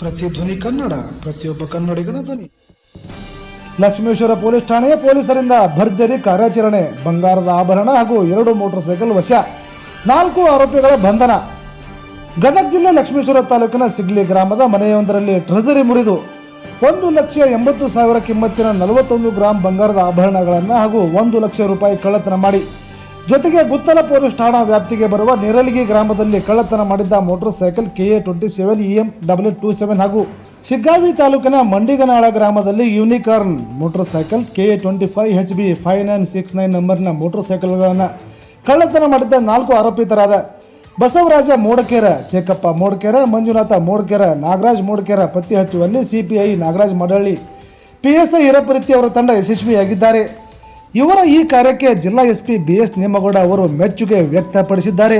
ಪ್ರತಿಧ್ವನಿ ಕನ್ನಡ, ಪ್ರತಿಯೊಬ್ಬ ಕನ್ನಡಿಗನ ಧ್ವನಿ. ಲಕ್ಷ್ಮೇಶ್ವರ ಪೊಲೀಸ್ ಠಾಣೆಯ ಪೊಲೀಸರಿಂದ ಭರ್ಜರಿ ಕಾರ್ಯಾಚರಣೆ, ಬಂಗಾರದ ಆಭರಣ ಹಾಗೂ ಎರಡು ಮೋಟಾರ್ ಸೈಕಲ್ ವಶ. ನಾಲ್ಕು ಆರೋಪಿಗಳ ಬಂಧನ. ಗದಗ ಜಿಲ್ಲೆ ಲಕ್ಷ್ಮೇಶ್ವರ ತಾಲೂಕಿನ ಸಿಗ್ಲಿ ಗ್ರಾಮದ ಮನೆಯೊಂದರಲ್ಲಿ ಟ್ರೆಜರಿ ಮುರಿದು ಒಂದು ಲಕ್ಷ ಎಂಬತ್ತು ಸಾವಿರ ಕಿಮ್ಮತ್ತಿನ ನಲವತ್ತೊಂದು ಗ್ರಾಂ ಬಂಗಾರದ ಆಭರಣಗಳನ್ನು ಹಾಗೂ ಒಂದು ಲಕ್ಷ ರೂಪಾಯಿ ಕಳ್ಳತನ ಮಾಡಿ. ಜೊತೆಗೆ ಗುತ್ತಲ ಪೊಲೀಸ್ ಠಾಣಾ ವ್ಯಾಪ್ತಿಗೆ ಬರುವ ನಿರಲಿಗಿ ಗ್ರಾಮದಲ್ಲಿ ಕಳ್ಳತನ ಮಾಡಿದ್ದ motorcycle K A twenty seven E M W two seven ಹಾಗೂ ಶಿಗ್ಗಾವಿ ತಾಲೂಕಿನ ಮಂಡಿಗನಾಳ ಗ್ರಾಮದಲ್ಲಿ Unicorn motorcycle K A twenty five H B five nine six nine ನಂಬರ್ನ ಮೋಟಾರ್ ಸೈಕಲ್ಗಳನ್ನು ಕಳ್ಳತನ ಮಾಡಿದ್ದ ನಾಲ್ಕು ಆರೋಪಿತರಾದ ಬಸವರಾಜ ಮೋಡಕೆರ, ಶೇಖಪ್ಪ ಮೋಡಕೆರ, ಮಂಜುನಾಥ ಮೋಡಕೆರ, ನಾಗರಾಜ್ ಮೋಡಕೆರ ಪತ್ತೆ ಹಚ್ಚುವಲ್ಲಿ CPI Nagaraj Madalli P S I Hiraparithi ಅವರ ತಂಡ ಯಶಸ್ವಿಯಾಗಿದ್ದಾರೆ. ಇವರ ಈ ಕಾರ್ಯಕ್ಕೆ ಜಿಲ್ಲಾ ಎಸ್ಪಿ ಬಿ ಎಸ್ ನೇಮಗೌಡ ಅವರು ಮೆಚ್ಚುಗೆ ವ್ಯಕ್ತಪಡಿಸಿದ್ದಾರೆ.